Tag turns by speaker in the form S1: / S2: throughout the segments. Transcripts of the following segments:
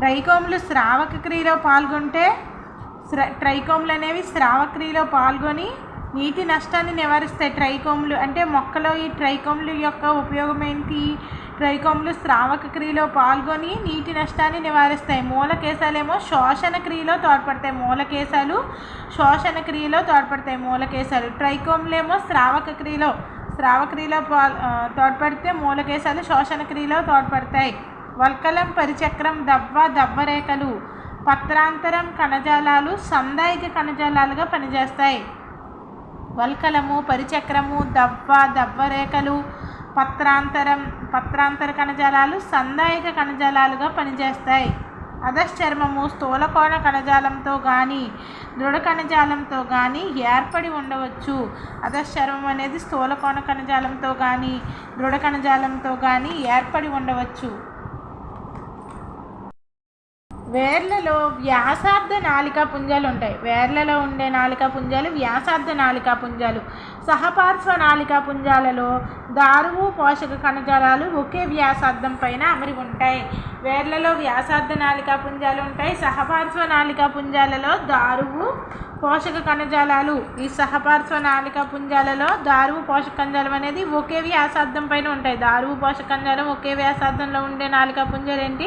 S1: ట్రైకోములు స్రావక క్రియలో పాల్గొంటే స్ర ట్రైకోములు అనేవి స్రావక్రియలో పాల్గొని నీటి నష్టాన్ని నివారిస్తాయి. ట్రైకోమ్లు అంటే మొక్కలో ఈ ట్రైకోమ్లు యొక్క ఉపయోగం ఏంటి ట్రైకోమ్లు స్రావక క్రియలో పాల్గొని నీటి నష్టాన్ని నివారిస్తాయి. మూలకేశాలేమో శోషణ క్రియలో తోడ్పడతాయి. మూలకేశాలు శోషణ క్రియలో తోడ్పడతాయి. మూలకేశాలు ట్రైకోమ్లేమో స్రావక క్రియలో స్రావక్రియలో పాల్ తోడ్పడితే మూలకేశాలు శోషణ క్రియలో తోడ్పడతాయి. వల్కలం పరిచక్రం దవ్వ దవ్వరేఖలు పత్రాంతరం కణజాలాలు సందాయిక కణజాలాలుగా పనిచేస్తాయి. వల్కలము పరిచక్రము దవ్వ దవ్వరేఖలు పత్రాంతరం పత్రాంతర కణజాలాలు సందాయిక కణజాలాలుగా పనిచేస్తాయి. అధశ్చర్మము స్థూలకోణ కణజాలంతో కానీ దృఢ కణజాలంతో కానీ ఏర్పడి ఉండవచ్చు. అధశ్చర్మం అనేది స్థూలకోణ కణజాలంతో కానీ దృఢ కణజాలంతో కానీ ఏర్పడి ఉండవచ్చు. వేర్లలో వ్యాసార్థ నాలికా పుంజాలు ఉంటాయి. వేర్లలో ఉండే నాలికా పుంజాలు వ్యాసార్థ నాలికా పుంజాలు. సహపార్శ్వనాళిక పుంజాలలో దారువు పోషక కణజాలాలు ఒకే వ్యాసార్థం పైన అమరి ఉంటాయి. వేర్లలో వ్యాసార్థ నాలికా పుంజాలు ఉంటాయి. సహపార్శ్వ నాలికా పుంజాలలో దారువు పోషక కణజాలాలు. ఈ సహపార్శ్వ నాళికా పుంజాలలో దారువు పోషక కణజాలం అనేది ఒకే వ్యాసార్థం పైన ఉంటాయి. దారువు పోషక కణజాలం ఒకే వ్యాసార్థంలో ఉండే నాలికా పుంజాలు ఏంటి?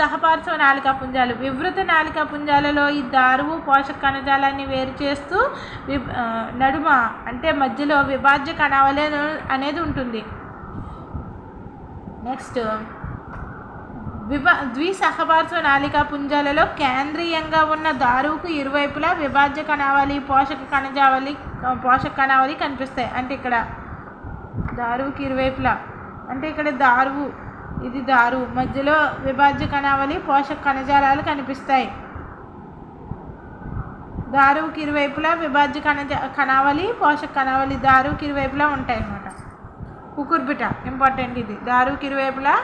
S1: సహపార్శ్వ నాలికా పుంజాలు. వివృత నాలికా పుంజాలలో ఈ దారువు పోషక కణజాలాన్ని వేరు చేస్తూ నడుమ అంటే మధ్యలో విభాజ్య కణావళి అనేది ఉంటుంది. నెక్స్ట్ విభా ద్విసహపార్శ్వ నాలికా పుంజాలలో కేంద్రీయంగా ఉన్న దారువుకు ఇరువైపులా విభాజ్య కణావళి పోషక కణజావళి పోషక కణావళి కనిపిస్తాయి. అంటే ఇక్కడ దారువుకి ఇరువైపులా. అంటే ఇక్కడ దారువు ఇది దారువు. మధ్యలో విభాజ్య కణావళి పోషక కణజాలాలు కనిపిస్తాయి. దారువుకి ఇరువైపులా విభాజ్య కణ కణావళి పోషక కణావళి దారువుకి ఇరువైపులా ఉంటాయి అన్నమాట కుకుర్బిట ఇంపార్టెంట్ ఇది. దారువుకి ఇరువైపులా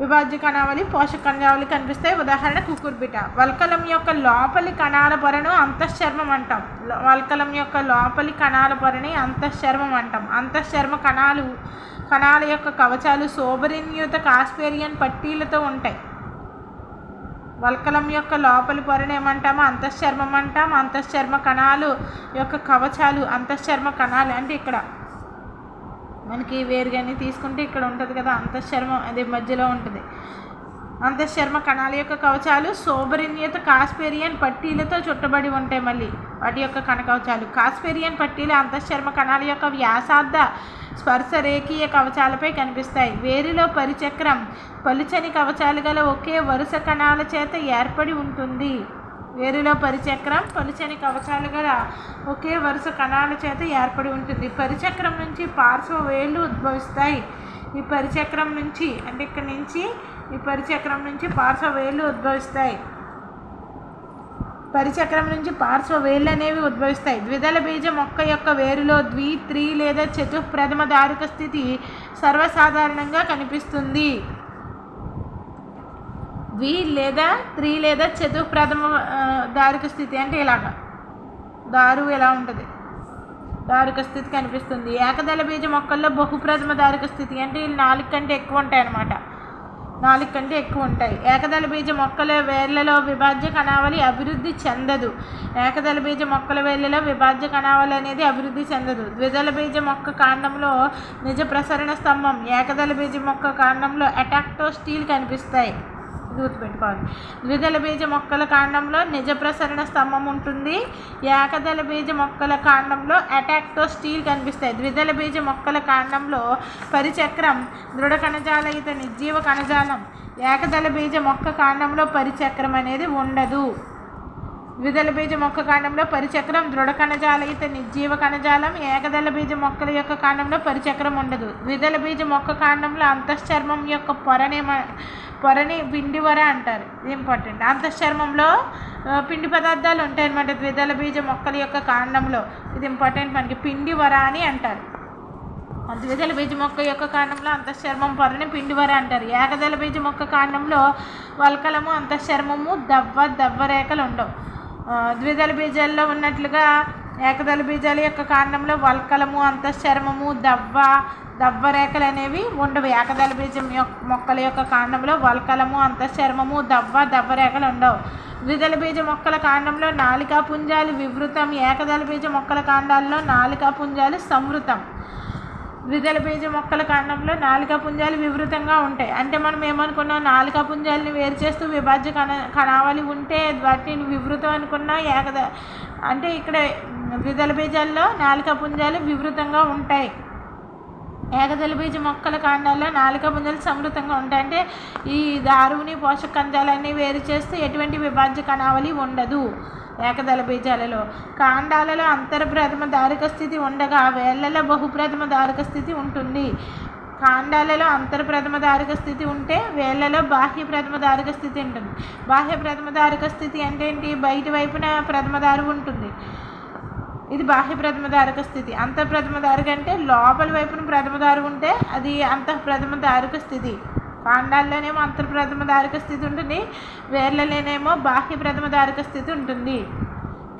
S1: విభాజ్య కణావళి పోషక కణావళి కనిపిస్తాయి. ఉదాహరణ కుకుర్బిట వల్కలం యొక్క లోపలి కణాల పొరను అంతఃశర్మం అంటాం. వల్కలం యొక్క లోపలి కణాల పొరని అంతఃశర్మం అంటాం. అంతఃశర్మ కణాలు కణాల యొక్క కవచాలు సోబరిన్యూత కాస్పేరియన్ పట్టీలతో ఉంటాయి. వల్కలం యొక్క లోపలి పొరను ఏమంటాము అంతఃచర్మం అంటాం అంతఃచర్మ కణాలు యొక్క కవచాలు అంతఃచర్మ కణాలు అంటే ఇక్కడ. మనకి వేరుగాని తీసుకుంటే ఇక్కడ ఉంటుంది కదా అంతఃచర్మం అది మధ్యలో ఉంటుంది. అంతశర్మ కణాల యొక్క కవచాలు సోబరిన్యత కాస్పేరియన్ పట్టీలతో చుట్టబడి ఉంటాయి మళ్ళీ. వాటి యొక్క కణ కవచాలు కాస్పేరియన్ పట్టీలు అంతఃచర్మ కణాల యొక్క వ్యాసార్థ స్పర్శ రేఖీయ కవచాలపై కనిపిస్తాయి. వేరిలో పరిచక్రం. పలుచని కవచాలు గల ఒకే వరుస కణాల చేత ఏర్పడి ఉంటుంది. వేరులో పరిచక్రం పలుచని కవచాలు గల ఒకే వరుస కణాల చేత ఏర్పడి ఉంటుంది. పరిచక్రం నుంచి పార్శ్వ వేళ్ళు ఉద్భవిస్తాయి. ఈ పరిచక్రం నుంచి అంటే ఇక్కడ నుంచి ఈ పరిచక్రం నుంచి పార్శ్వ వేళ్ళు ఉద్భవిస్తాయి. పరిచక్రం నుంచి పార్శ్వ వేళ్ళు అనేవి ఉద్భవిస్తాయి. ద్విదళ బీజ మొక్క యొక్క వేరులో ద్వి త్రి లేదా చతుప్రథమ దారుక స్థితి సర్వసాధారణంగా కనిపిస్తుంది. ద్వి లేదా త్రి లేదా చతుప్రథమ దారుక స్థితి అంటే ఇలాగా. దారు ఎలా ఉంటుంది? దారుక స్థితి కనిపిస్తుంది. ఏకదళ బీజ మొక్కల్లో బహుప్రథమ దారుక స్థితి అంటే నాలుగు కంటే ఎక్కువ ఉంటాయి అన్నమాట నాలుగు కంటే ఎక్కువ ఉంటాయి. ఏకదళ బీజ మొక్కల వేర్లలో విభాజ్య కణావళి అభివృద్ధి చెందదు. ఏకదళ బీజ మొక్కల వేర్లలో విభాజ్య కణావళి అనేది అభివృద్ధి చెందదు. ద్విదళ బీజ మొక్క కాండంలో నిజ ప్రసరణ స్తంభం ఏకదళ బీజ మొక్క కాండంలో అటాక్టో స్టీల్ కనిపిస్తాయి. గుర్తుపెట్టుకోవాలి. ద్విదళ బీజ మొక్కల కాండంలో నిజ ప్రసరణ స్తంభం ఉంటుంది. ఏకదళ బీజ మొక్కల కాండంలో అటాక్తో స్టీల్ కనిపిస్తాయి. ద్విదళ బీజ మొక్కల కాండంలో పరిచక్రం దృఢ కణజాలయుత నిర్జీవ కణజాలం. ఏకదళ బీజ మొక్క కాండంలో పరిచక్రం అనేది ఉండదు. ద్విదళ బీజ మొక్క కాండంలో పరిచక్రం దృఢ కణజాలయిత నిర్జీవ కణజాలం. ఏకదళ బీజ మొక్కల యొక్క కాండంలో పరిచక్రం ఉండదు. ద్విదళ బీజ మొక్క కాండంలో అంతశ్చర్మం యొక్క పొరని మ- పొరని పిండి వర అంటారు. ఇది ఇంపార్టెంట్ అంతఃశర్మంలో పిండి పదార్థాలు ఉంటాయి అన్నమాట. ద్విదళ బీజ మొక్కల యొక్క కాండంలో. ఇది ఇంపార్టెంట్ మనకి పిండి వర అని అంటారు. ద్విదళ బీజ మొక్క యొక్క కాండంలో అంతఃశర్మం పొరని పిండివర అంటారు. ఏకదళ బీజ మొక్క కాండంలో వల్కలము అంతఃశర్మము దవ్వ దవ్వ రేఖలు ఉండవు. ద్విదళ బీజాల్లో ఉన్నట్లుగా ఏకదళ బీజాల యొక్క కాండంలో వల్కలము అంతఃచర్మము దవ్వ దవ్వ రేఖలు అనేవి ఉండవు. ఏకదళ బీజం యొక్క మొక్కల యొక్క కాండంలో వల్కలము అంతఃచర్మము దవ్వ దవ్వ రేఖలు ఉండవు. ద్విదళ బీజ మొక్కల కాండంలో నాలికా పుంజాలు వివృతం. ఏకదళ బీజ మొక్కల కాండాల్లో నాలికా పుంజాలు సంవృతం ద్విదళ బీజ మొక్కల కాండంలో నాలికా పుంజాలు వివృతంగా ఉంటాయి. అంటే మనం ఏమనుకున్నాం? నాలికా పుంజాలని వేరు చేస్తూ విభాజ్య కణ కణావళి ఉంటే వాటిని వివృతం అనుకున్నా. ఏకద అంటే ఇక్కడ ద్విదళ బీజాల్లో నాలికా పుంజాలు వివృతంగా ఉంటాయి. ఏకదళ బీజ మొక్కల కాండాల్లో నాలుక పుంజలు సమృద్ధంగా ఉంటాయి. అంటే ఈ దారువుని పోషక కంజాలన్నీ వేరు చేస్తూ ఎటువంటి విభాజ్య కణావళి ఉండదు. ఏకదళ బీజాలలో కాండాలలో అంతర్ప్రథమ దారిక స్థితి ఉండగా వేళ్ళలో బహుప్రథమ దారిక స్థితి ఉంటుంది. కాండాలలో అంతర్ప్రథమ దారిక స్థితి ఉంటే వేళ్ళలో బాహ్య ప్రథమ దారిక స్థితి ఉంటుంది. బాహ్య ప్రథమ దారిక స్థితి అంటే ఏంటి? బయటి వైపున ప్రథమ దారు ఉంటుంది. ఇది బాహ్య ప్రథమ దారక స్థితి. అంతఃప్రథమ ప్రథమ అంటే లోపల వైపున ప్రథమ దారు ఉంటే అది అంతః ప్రథమ స్థితి. కాండాల్లోనేమో అంతర్ ధారక స్థితి ఉంటుంది వేర్లలోనేమో బాహ్య ప్రథమ ధారక స్థితి ఉంటుంది.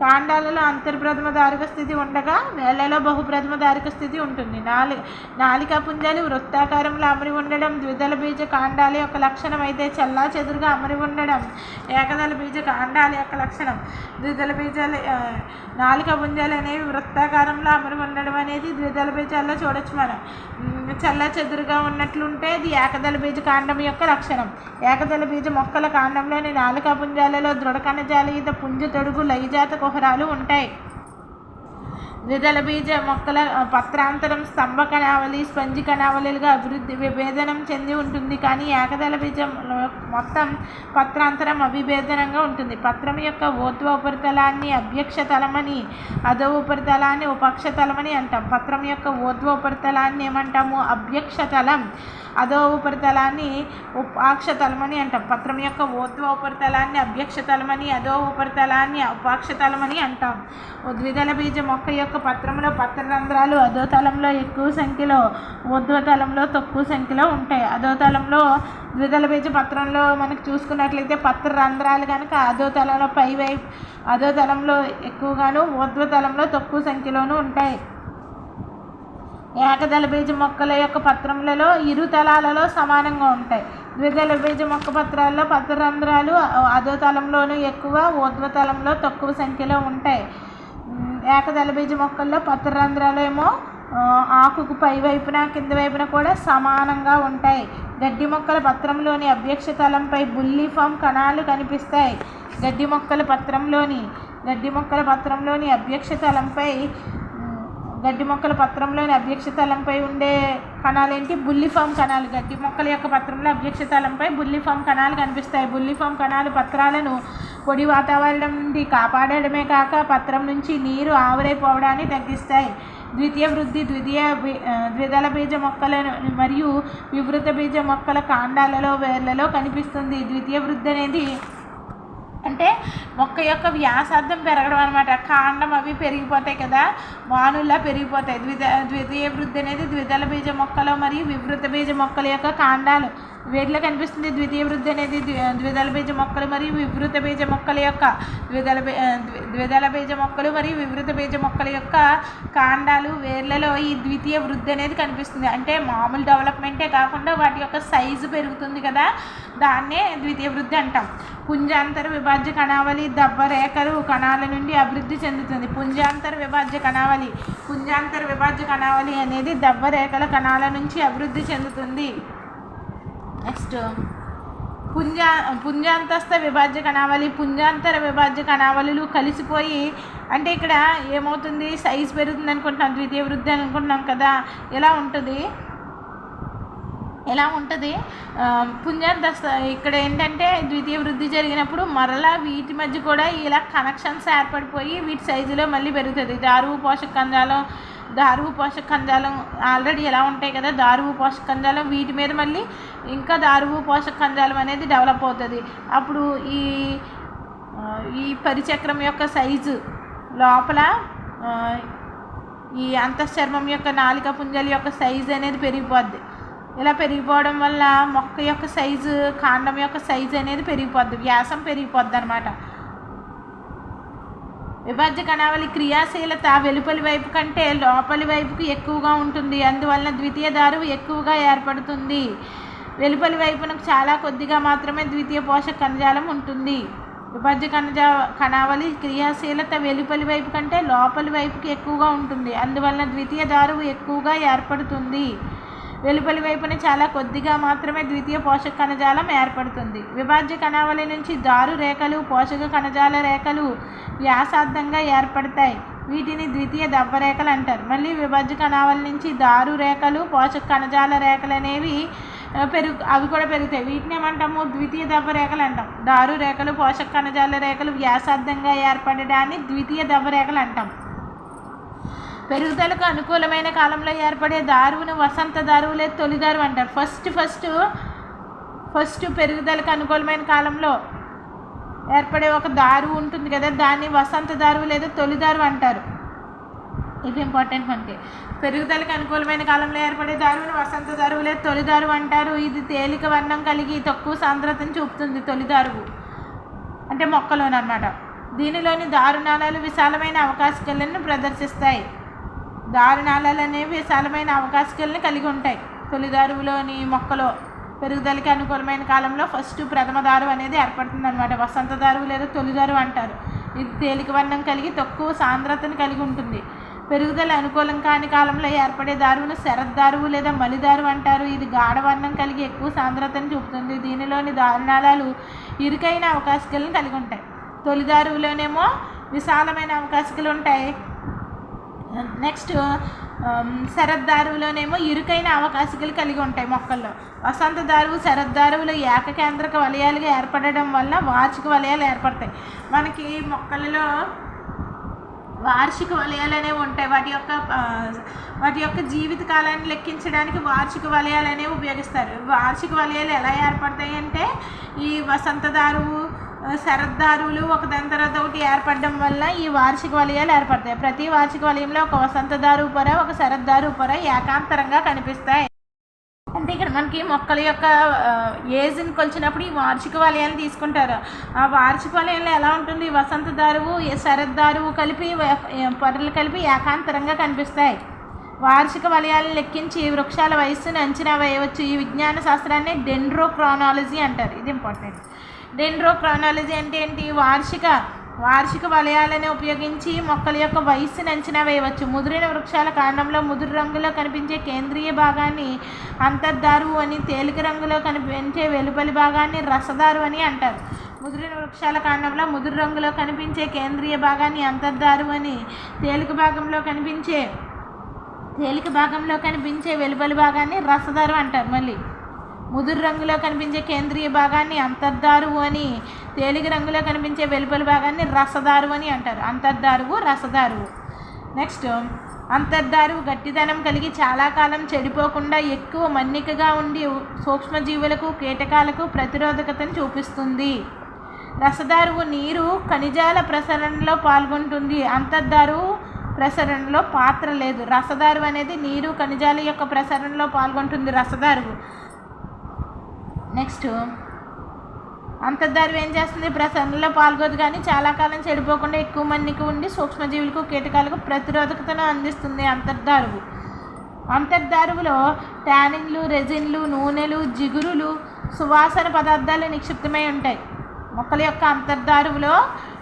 S1: కాండాలలో అంతర్ప్రథమదారిక స్థితి ఉండగా వేళ్ళలో బహుప్రథమధారక స్థితి ఉంటుంది. నాలి నాలికా పుంజాలు వృత్తాకారంలో అమరి ఉండడం ద్విదళ బీజ కాండాల యొక్క లక్షణం అయితే చల్లా చెదురుగా అమరి ఉండడం ఏకదళ బీజ కాండాల యొక్క లక్షణం. ద్విదల బీజాలు నాలిక నాలికా పుంజాలు అనేవి వృత్తాకారంలో అమరి ఉండడం అనేది ద్విదళ బీజాల్లో చూడొచ్చు మనం. ఉమ్, చల్లా చెదురుగా ఉన్నట్లుంటే ఇది ఏకదళ బీజ కాండం యొక్క లక్షణం. ఏకదళ బీజ మొక్కల కాండంలోని నాలుక పుంజాలలో దృఢ కణజాలీత పుంజ తొడుగు లైజాత కుహరాలు ఉంటాయి. ద్విదళ బీజ మొక్కల పత్రాంతరం స్తంభ కణావళి స్పంజి కణావళిలుగా అభివృద్ధి విభేదనం చెంది ఉంటుంది. కానీ ఏకదళ బీజం మొత్తం పత్రాంతరం అవిభేదనంగా ఉంటుంది. పత్రం యొక్క ఓత్వ ఉపరితలాన్ని అభ్యక్ష తలమని అధో ఉపరితలాన్ని ఉపక్ష తలమని అంటాం. పత్రం యొక్క ఓత్వ ఉపరితలాన్ని ఏమంటాము? అభ్యక్ష తలం. అధో ఉపరితలాన్ని ఉపాక్ష తలమని అంటాం. పత్రం యొక్క ఓత్వ ఉపరితలాన్ని అభ్యక్ష తలమని అధో ఉపరితలాన్ని ఉపాక్ష తలమని అంటాం. ద్విదళ బీజ మొక్క యొక్క పత్రంలో పత్రరంధ్రాలు అధో తలంలో ఎక్కువ సంఖ్యలో ఊర్ధ్వ తలంలో తక్కువ సంఖ్యలో ఉంటాయి. అధో తలంలో ద్విదళ బీజ పత్రంలో మనకు చూసుకున్నట్లయితే పత్ర రంధ్రాలు కనుక అధో తలంలో పై వైపు అధో తలంలో ఎక్కువగాను ఊర్ధ్వ తలంలో తక్కువ సంఖ్యలోనూ ఉంటాయి. ఏకదళ బీజ మొక్కల యొక్క పత్రములలో ఇరు తలాలలో సమానంగా ఉంటాయి. ద్విదళ బీజ మొక్క పత్రాల్లో పత్రరంధ్రాలు అధో తలంలోనూ ఎక్కువ ఊర్ధ్వ తలంలో తక్కువ సంఖ్యలో ఉంటాయి. ఏకదళ బీజ మొక్కల్లో పత్రరంధ్రాలు ఏమో ఆకుకు పై వైపున కింద వైపున కూడా సమానంగా ఉంటాయి. గడ్డి మొక్కల పత్రంలోని అభ్యక్ష తలంపై బుల్లి ఫామ్ కణాలు కనిపిస్తాయి. గడ్డి మొక్కల పత్రంలోని గడ్డి మొక్కల పత్రంలోని అభ్యక్ష తలంపై గడ్డి మొక్కల పత్రంలోని అభ్యక్ష తలంపై ఉండే కణాలు ఏంటి బుల్లిఫామ్ కణాలు. గడ్డి మొక్కల యొక్క పత్రంలో అధ్యక్ష తలంపై బుల్లిఫామ్ కణాలు కనిపిస్తాయి. బుల్లిఫామ్ కణాలు పత్రాలను పొడి వాతావరణం నుండి కాపాడడమే కాక పత్రం నుంచి నీరు ఆవిరైపోవడాన్ని తగ్గిస్తాయి. ద్వితీయ వృద్ధి ద్వితీయ బీ- ద్విదళ బీజ మొక్కలను మరియు వివృత బీజ మొక్కల కాండాలలో వేర్లలో కనిపిస్తుంది. ద్వితీయ వృద్ధి అనేది అంటే మొక్క యొక్క వ్యాసార్థం పెరగడం అనమాట కాండం అవి పెరిగిపోతాయి కదా. వానుల్లా పెరిగిపోతాయి. ద్విద ద్వితీయ వృద్ధి అనేది ద్విదళ బీజ మొక్కలు మరియు వివృత బీజ మొక్కల యొక్క కాండాలు. వీటిలో కనిపిస్తుంది. ద్వితీయ వృద్ధి అనేది ద్విదళ బీజ మొక్కలు మరియు వివృత బీజ మొక్కల యొక్క ద్విదళ బీ- ద్విదళ బీజ మొక్కలు మరియు వివృత బీజ మొక్కల యొక్క కాండాలు వేర్లలో ఈ ద్వితీయ వృద్ధి అనేది కనిపిస్తుంది. అంటే మామూలు డెవలప్మెంటే కాకుండా వాటి యొక్క సైజు పెరుగుతుంది కదా. దాన్నే ద్వితీయ వృద్ధి అంటాం. పుంజాంతర విభాజ్య కణావళి దెబ్బ రేఖలు కణాల నుండి అభివృద్ధి చెందుతుంది. పుంజాంతర విభాజ్య కణావళి పుంజాంతర విభాజ్య కణావళి అనేది దెబ్బ రేఖల కణాల నుంచి అభివృద్ధి చెందుతుంది. నెక్స్ట్ um, పుంజా um, పుంజాంతస్థ విభాజ్య కణావళి పుంజాంతర విభాజ్య కణావళులు కలిసిపోయి అంటే ఇక్కడ ఏమవుతుంది? సైజ్ పెరుగుతుంది అనుకుంటున్నాం ద్వితీయ వృద్ధి అనుకుంటున్నాం కదా ఎలా ఉంటుంది? ఎలా ఉంటుంది? ఆ, ఇక్కడ ఏంటంటే ద్వితీయ వృద్ధి జరిగినప్పుడు మరలా వీటి మధ్య కూడా ఇలా కనెక్షన్స్ ఏర్పడిపోయి వీటి సైజులో మళ్ళీ పెరుగుతుంది. దారువు పోషక కంజాలం దారువు పోషక కంజాలం ఆల్రెడీ ఎలా ఉంటాయి కదా దారువు పోషక కంజాలం వీటి మీద మళ్ళీ ఇంకా దారువు పోషక కంజాలం అనేది డెవలప్ అవుతుంది. అప్పుడు ఈ ఈ పరిచక్రం యొక్క సైజు లోపల ఈ అంతఃచర్మం యొక్క నాలిక పుంజల యొక్క సైజు అనేది పెరిగిపోద్ది. ఇలా పెరిగిపోవడం వల్ల మొక్క యొక్క సైజు కాండం యొక్క సైజు అనేది పెరిగిపోద్ది. వ్యాసం పెరిగిపోద్ది అనమాట విభజ్య కణావళి క్రియాశీలత వెలుపలి వైపు కంటే లోపలి వైపుకు ఎక్కువగా ఉంటుంది. అందువలన ద్వితీయ దారువు ఎక్కువగా ఏర్పడుతుంది. వెలుపలి వైపునకు చాలా కొద్దిగా మాత్రమే ద్వితీయ పోషక కణజాలం ఉంటుంది. విభజ్య కణజా కణావళి క్రియాశీలత వెలుపలి వైపు కంటే లోపలి వైపుకి ఎక్కువగా ఉంటుంది. అందువలన ద్వితీయ దారువు ఎక్కువగా ఏర్పడుతుంది. వెలుపలి వైపున చాలా కొద్దిగా మాత్రమే ద్వితీయ పోషక కణజాలం ఏర్పడుతుంది. విభాజ్య కణావళి నుంచి దారు రేఖలు పోషక కణజాల రేఖలు వ్యాసార్థంగా ఏర్పడతాయి. వీటిని ద్వితీయ దవ్వరేఖలు అంటారు. మళ్ళీ విభాజ్య కణావళి నుంచి దారు రేఖలు పోషక కణజాల రేఖలు అనేవి పెరుగు అవి కూడా పెరుగుతాయి. వీటిని ఏమంటాము? ద్వితీయ దవ్వ రేఖలు అంటాం. దారు రేఖలు పోషక కణజాల రేఖలు వ్యాసార్థంగా ఏర్పడడాన్ని ద్వితీయ దవ్వ రేఖలు అంటాం. పెరుగుదలకు అనుకూలమైన కాలంలో ఏర్పడే దారువును వసంత దారువు లేదా తొలి దారువు అంటారు. ఫస్ట్ ఫస్ట్ ఫస్ట్ పెరుగుదలకు అనుకూలమైన కాలంలో ఏర్పడే ఒక దారువు ఉంటుంది కదా దాన్ని వసంత దారువు లేదా తొలి దారువు అంటారు. ఇది ఇంపార్టెంట్ మనకి. పెరుగుదలకు అనుకూలమైన కాలంలో ఏర్పడే దారువును వసంత దారువు లేదా తొలిదారు అంటారు. ఇది తేలిక వర్ణం కలిగి తక్కువ సాంద్రతను చూపుతుంది తొలిదారువు అంటే మొక్కలోనమాట దీనిలోని దారుణాలు విశాలమైన అవకాశకలను ప్రదర్శిస్తాయి. దారుణాలలు అనేవి విశాలమైన అవకాశాలను కలిగి ఉంటాయి. తొలిదారువులోని మొక్కలో పెరుగుదలకి అనుకూలమైన కాలంలో ఫస్ట్ ప్రథమ దారు అనేది ఏర్పడుతుంది అనమాట వసంత దారువు లేదా తొలిదారువు అంటారు. ఇది తేలిక వర్ణం కలిగి తక్కువ సాంద్రతను కలిగి ఉంటుంది. పెరుగుదల అనుకూలం కాని కాలంలో ఏర్పడే దారువును శరద్దారువు లేదా మలిదారువు అంటారు. ఇది గాఢవర్ణం కలిగి ఎక్కువ సాంద్రతను చూపుతుంది. దీనిలోని దారుణాలు ఇరుకైన అవకాశాలను కలిగి ఉంటాయి. తొలి దారువులోనేమో విశాలమైన అవకాశాలు ఉంటాయి. నెక్స్ట్ um, శరద్దారువులోనేమో ఇరుకైన అవకాశాలు కలిగి ఉంటాయి మొక్కల్లో. వసంత దారువు శరద్దారువులు ఏకకేంద్రక వలయాలుగా ఏర్పడడం వల్ల వార్షిక వలయాలు ఏర్పడతాయి. మనకి మొక్కలలో వార్షిక వలయాలు అనేవి ఉంటాయి. వాటి యొక్క వాటి యొక్క జీవిత కాలాన్ని లెక్కించడానికి వార్షిక వలయాలు అనేవి ఉపయోగిస్తారు. వార్షిక వలయాలు ఎలా ఏర్పడతాయి అంటే ఈ వసంత శరద్దారులు ఒకదాని తర్వాత ఒకటి ఏర్పడడం వల్ల ఈ వార్షిక వలయాలు ఏర్పడతాయి. ప్రతి వార్షిక వలయంలో ఒక వసంతదారు పొర ఒక శరద్దారు పొర ఏకాంతరంగా కనిపిస్తాయి. అంటే ఇక్కడ మనకి మొక్కల యొక్క ఏజ్ని కొలిచినప్పుడు ఈ వార్షిక వలయాలు తీసుకుంటారు. ఆ వార్షిక వలయంలో ఎలా ఉంటుంది? వసంత దారువు ఈ కలిపి పొరలు కలిపి ఏకాంతరంగా కనిపిస్తాయి. వార్షిక వలయాలను లెక్కించి వృక్షాల వయస్సును అంచనా వేయవచ్చు. ఈ విజ్ఞాన శాస్త్రాన్ని డెండ్రోక్రానాలజీ అంటారు. ఇది ఇంపార్టెంట్. డెండ్రోక్రానాలజీ అంటే ఏంటి? వార్షిక వార్షిక వలయాలను ఉపయోగించి మొక్కల యొక్క వయస్సును అంచనా వేయవచ్చు. ముదిరిన వృక్షాల కాండంలో ముదురు రంగులో కనిపించే కేంద్రీయ భాగాన్ని అంతర్దారు అని తేలిక రంగులో కనిపించే వెలుపలి భాగాన్ని రసదారు అని అంటారు. ముదిరిన వృక్షాల కాండంలో ముదురు రంగులో కనిపించే కేంద్రీయ భాగాన్ని అంతర్దారు అని తేలిక భాగంలో కనిపించే తేలిక భాగంలో కనిపించే వెలుపలి భాగాన్ని రసదారు అంటారు మళ్ళీ. ముదురు రంగులో కనిపించే కేంద్రీయ భాగాన్ని అంతర్దారువు అని తేలిక రంగులో కనిపించే వెలుపలి భాగాన్ని రసదారువు అని అంటారు. అంతర్దారువు రసదారువు నెక్స్ట్ అంతర్దారువు గట్టిదనం కలిగి చాలా కాలం చెడిపోకుండా ఎక్కువ మన్నికగా ఉండి సూక్ష్మజీవులకు కీటకాలకు ప్రతిరోధకతను చూపిస్తుంది. రసదారువు నీరు ఖనిజాల ప్రసరణలో పాల్గొంటుంది. అంతర్దారువు ప్రసరణలో పాత్ర లేదు. రసదారువు అనేది నీరు ఖనిజాల యొక్క ప్రసరణలో పాల్గొంటుంది. రసదారువు నెక్స్ట్. అంతర్దారువు ఏం చేస్తుంది? ప్రసరణలో పాల్గొదు కానీ చాలా కాలం చెడిపోకుండా ఎక్కువ మందికి ఉండి సూక్ష్మజీవులకు కీటకాలకు ప్రతిరోధకతను అందిస్తుంది అంతర్ధారువు. అంతర్ధారువులో ట్యానిన్లు రెజిన్లు నూనెలు జిగురులు సువాసన పదార్థాలు నిక్షిప్తమై ఉంటాయి. మొక్కల యొక్క అంతర్ధారువులో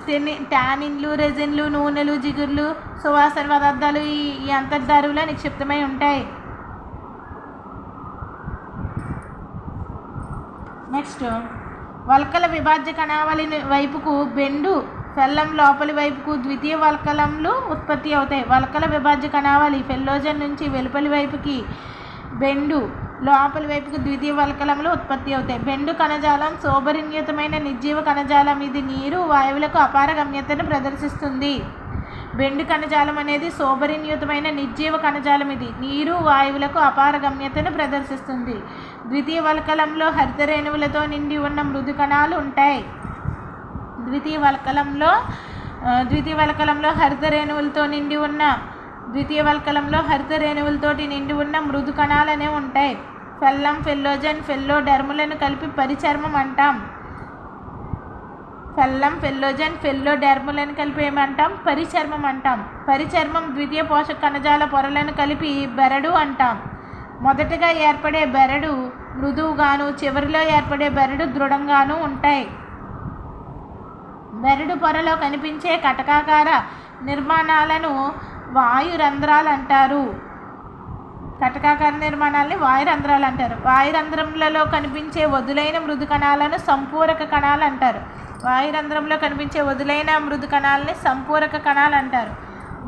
S1: టెని ట్యానిన్లు రెజిన్లు నూనెలు జిగుర్లు సువాసన పదార్థాలు ఈ అంతర్ధారువులో నిక్షిప్తమై ఉంటాయి. నెక్స్ట్ వల్కల విభాజ్య కణావళి వైపుకు బెండు ఫెల్లం లోపలి వైపుకు ద్వితీయ వల్కలంలు ఉత్పత్తి అవుతాయి. వల్కల విభాజ్య కణావళి ఫెల్లోజన్ నుంచి వెలుపలి వైపుకి బెండు లోపలి వైపుకు ద్వితీయ వల్కలములు ఉత్పత్తి అవుతాయి. బెండు కణజాలం శోభరిన్యుతమైన నిర్జీవ కణజాలం. ఇది నీరు వాయువులకు అపార గమ్యతను ప్రదర్శిస్తుంది. బెండు కణజాలం అనేది శోభరిన్యూతమైన నిర్జీవ కణజాలం ఇది. నీరు వాయువులకు అపారగమ్యతను ప్రదర్శిస్తుంది. ద్వితీయ వల్కలంలో హరితరేణువులతో నిండి ఉన్న మృదు కణాలు ఉంటాయి. ద్వితీయ వల్కలంలో ద్వితీయ వల్కలంలో హరిత రేణువులతో నిండి ఉన్న ద్వితీయ వల్కలంలో హరిత రేణువులతోటి నిండి ఉన్న మృదు కణాలనే ఉంటాయి. ఫెల్లం ఫెల్లోజన్ ఫెల్లో డర్ములను కలిపి పరిచర్మం అంటాం. ఫెల్లం ఫెల్లోజన్ ఫెల్లోడెర్ములను కలిపి ఏమంటాం? పరిచర్మం అంటాం. పరిచర్మం ద్వితీయ పోషక కణజాల పొరలను కలిపి బెరడు అంటాం. మొదటగా ఏర్పడే బెరడు మృదువుగాను చివరిలో ఏర్పడే బెరడు దృఢంగాను ఉంటాయి. బెరడు పొరలో కనిపించే కటకాకార నిర్మాణాలను వాయురంధ్రాలు అంటారు. కటకాకార నిర్మాణాలని వాయురంధ్రాలు అంటారు. వాయురంధ్రములలో కనిపించే వదులైన మృదు కణాలను సంపూరక కణాలు అంటారు. వాయురంధ్రంలో కనిపించే వదులైన మృదు కణాలని సంపూరక కణాలు అంటారు.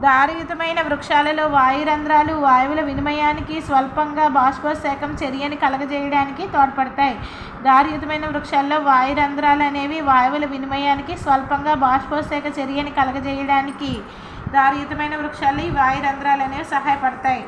S1: దారియుతమైన వృక్షాలలో వాయురంధ్రాలు వాయువుల వినిమయానికి స్వల్పంగా బాష్పోత్సేకం చర్యని కలగజేయడానికి తోడ్పడతాయి. దారియుతమైన వృక్షాల్లో వాయురంధ్రాలు అనేవి వాయువుల వినిమయానికి స్వల్పంగా బాష్పోత్సేక చర్యని కలగజేయడానికి దారియుతమైన వృక్షాలు ఈ వాయురంధ్రాలు అనేవి సహాయపడతాయి.